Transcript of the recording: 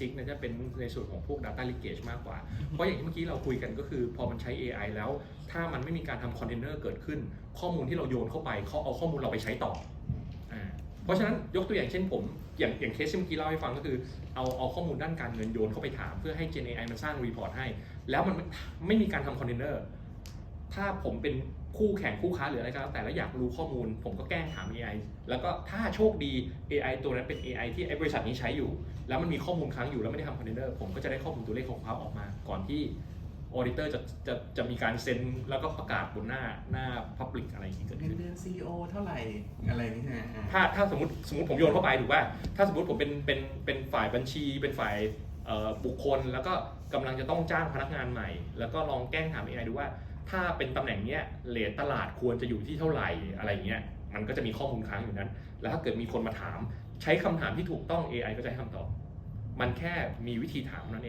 ซิกเนี่ยจะเป็นในส่วนของพวก Data Leakage มากกว่า เพราะอย่างที่เมื่อกี้เราคุยกันก็คือพอมันใช้ AI แล้ว ถ้ามันไม่มีการทำคอนเทนเนอร์เกิดขึ้น ข้อมูลที่เราโยนเข้าไปเขาเอาข้อมูลเราไปใช้ต่ออ่าเพราะฉะนั้นยกตัวอย่างเช่นผม อย่างอย่างเคสที่เมื่อกี้เล่าให้ฟังก็คือเอาเอาข้อมูลด้านการเงินโยนเข้าไปถาม เพื่อให้ Gen AI มันสร้างรีพอร์ตให้ แล้วมันไม่มีการทำคอนเทนเนอร์ ถ้าผมเป็นคู่แข่งคู่ค้าหรืออะไรก็แล้วแต่แล้วอยากรู้ข้อมูล ผมก็แกล้งถาม AI แล้วก็ถ้าโชคดี AI ตัวนั้นเป็น AI ที่ไอ้บริษัทนี้ใช้อยู่ แล้วมันมีข้อมูลค้างอยู่แล้วไม่ได้ทำคอนเทนเนอร์ผมก็จะได้ข้อมูลตัวเลขของเขาออกมา ก่อนที่ออ d ิเตอร์จะจะจะมีการเซ็นแล้วก็ประกาศบนหน้าหน้า Public อะไรอย่างนี้เกิดเงินขึ้น เดือนซีอเท่าไหร่อะไรนี่ฮะอ่าถ้าถ้าสมมติสมมติผมโยนเข้าไปถูกป่ะถ้าสมมติผมเป็นเป็นเป็นฝ่ายบัญชี เป็นฝ่ายเอ่อบุคคล แล้วก็กำลังจะต้องจ้างพนักงานใหม่ แล้วก็ลองแกล้งถาม AI ดูว่า ถ้าเป็นตำแหน่งเนี้ยเลทตลาดควรจะอยู่ที่เท่าไหร่อะไรเงี้ยมันก็จะมีข้อมูลค้างอยู่นั้น แล้วถ้าเกิดมีคนมาถาม ใช้คำถามที่ถูกต้อง AI ก็จะให้คำตอบ มันแค่มีวิธีถามนั่นเอง